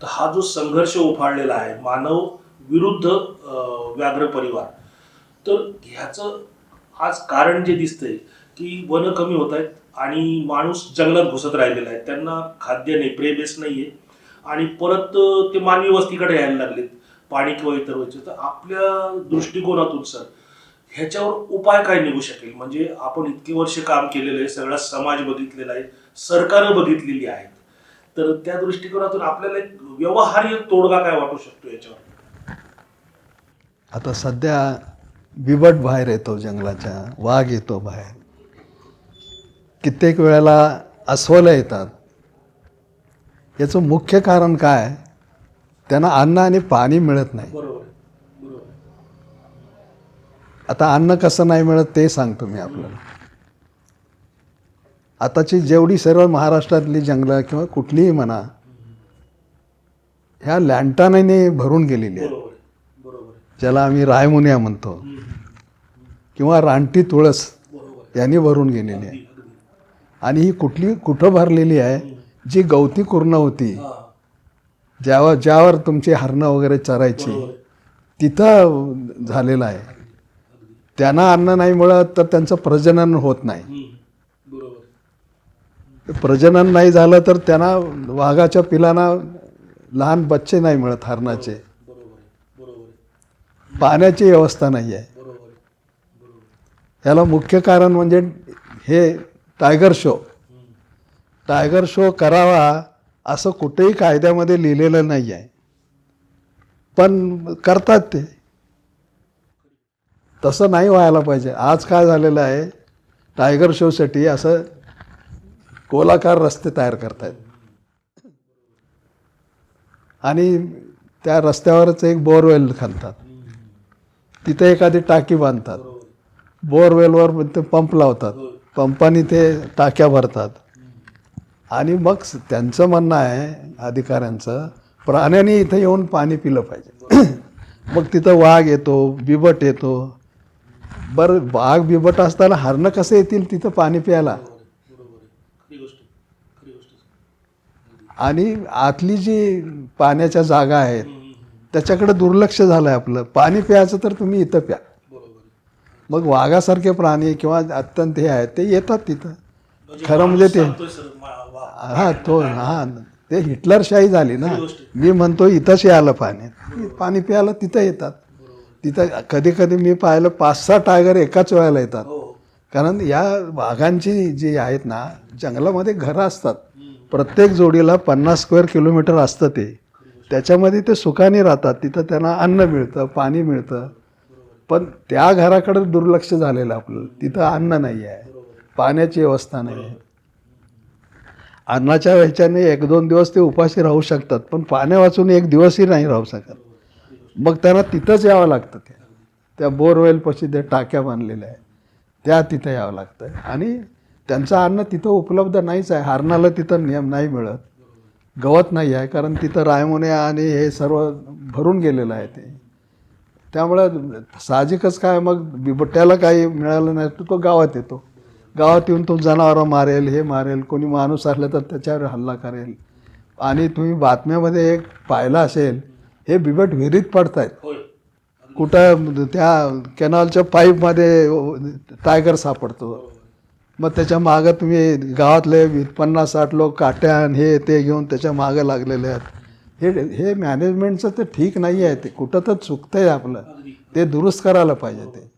तर हा जो संघर्ष उफाळलेला आहे मानव विरुद्ध व्याघ्र परिवार तर ह्याचं आज कारण जे दिसतंय की वन कमी होत आहेत आणि माणूस जंगलात घुसत राहिलेला आहे. त्यांना खाद्य नाही प्रेबेस नाही आहे आणि परत ते मानवी वस्तीकडे यायला लागलेत पाणी किंवा इतर व्हायचे तर आपल्या दृष्टिकोनातून सर ह्याच्यावर उपाय काय निघू शकेल? म्हणजे आपण इतकी वर्ष काम केलेलं आहे सगळा समाज बघितलेला आहे सरकारं बघितलेली आहेत. तर त्या दृष्टिकोनातून आपल्याला एक व्यवहार्य तोडगा काय वाटू शकतो याच्यावर? आता सध्या बिबट बाहेर येतो जंगलाच्या वाघ येतो बाहेर. कित्येक वेळेला अस्वलं येतात. याचं मुख्य कारण काय? त्यांना अन्न आणि पाणी मिळत नाही. आता अन्न कसं नाही मिळत ते सांगतो मी आपल्याला. आताची जेवढी सर्व महाराष्ट्रातली जंगलं किंवा कुठलीही म्हणा ह्या लँटानाने भरून गेलेली आहेत आहे. ज्याला आम्ही रायमुनिया म्हणतो. किंवा रानटी तुळस. यांनी भरून गेलेली आहे. आणि ही कुठली कुठं भरलेली आहे जी गवती कुर्ण होती. ज्यावर ज्यावर तुमची हरणं वगैरे चरायची. तिथं झालेलं आहे त्यांना अन्न नाही मिळत तर त्यांचं प्रजनन होत नाही हम्म. बरोबर आहे. ते प्रजनन नाही झालं तर त्यांना वाघाच्या पिलांना लहान बच्चे नाही मिळत हरणाचे. पाण्याची व्यवस्था नाही आहे. ह्याला मुख्य कारण म्हणजे हे टायगर शो. टायगर शो करावा असं कुठेही कायद्यामध्ये लिहिलेलं नाही आहे. पण करतात ते. तसं नाही व्हायला पाहिजे. आज काय झालेलं आहे? टायगर शोसाठी असं गोलाकार रस्ते तयार करतायत. आणि त्या रस्त्यावरच एक बोरवेल खालतात. तिथे एखादी टाकी बांधतात. बोरवेलवर ते पंप लावतात. पंपाने ते टाक्या भरतात. आणि मग त्यांचं म्हणणं आहे अधिकाऱ्यांचं प्राण्यांनी इथं येऊन पाणी पिलं पाहिजे. मग तिथं वाघ येतो बिबट येतो. बरं वाघ बिबट असताना हरणं कसं येतील तिथं पाणी प्यायला? आणि आतली जी पाण्याच्या जागा आहेत. त्याच्याकडे दुर्लक्ष झालं आहे आपलं. पाणी प्यायचं तर तुम्ही इथं प्या. मग वाघासारखे प्राणी किंवा अत्यंत हे आहेत ते येतात तिथं. म्हणजे खरं म्हणजे ते हा तो हा. ते हिटलरशाही झाली ना. मी म्हणतो इथंच यायला पाणी. पाणी प्यायला तिथं येतात. तिथं कधी कधी मी पाहिलं पाच सहा टायगर एकाच वेळेला येतात. हो. कारण या वाघांची जी आहेत ना जंगलामध्ये घरं असतात. प्रत्येक जोडीला पन्नास स्क्वेअर किलोमीटर असतं ते. त्याच्यामध्ये ते सुखाने राहतात. तिथं त्यांना अन्न मिळतं पाणी मिळतं. पण त्या घराकडे दुर्लक्ष झालेलं आपलं. तिथं अन्न नाही आहे. पाण्याची व्यवस्था नाही आहे. अन्नाच्या ह्याच्याने एक दोन दिवस ते उपाशी राहू शकतात पण पाण्या वाचून एक दिवसही नाही राहू शकत. मग त्यांना तिथंच यावं लागतं त्या त्या बोरवेलपाशी त्या टाक्या बांधलेल्या आहेत. त्या तिथं यावं लागतं आणि त्यांचं अन्न तिथं उपलब्ध नाहीच आहे. हरणाला तिथं नियम नाही मिळत. गवत नाही आहे. कारण तिथं रायमोने आणि हे सर्व भरून गेलेलं आहे ते. त्यामुळं साहजिकच काय मग बिबट्याला काही मिळालं नाही तर तो गावात येतो. गावात येऊन तो जनावरं मारेल हे मारेल कोणी माणूस असलं तर त्याच्यावर हल्ला करेल. आणि तुम्ही बातम्यामध्ये एक पाहिलं असेल हे बिबट विहिरीत पडत आहेत कुठं त्या कॅनॉलच्या पाईपमध्ये टायगर सापडतो. मग त्याच्या मागं तुम्ही गावातले पन्नास साठ लोक काट्या हे ते घेऊन त्याच्या मागं लागलेले आहेत. हे हे मॅनेजमेंटचं ते ठीक नाही आहे ते. कुठं तर चुकतं आहे आपलं. ते दुरुस्त करायला पाहिजे ते.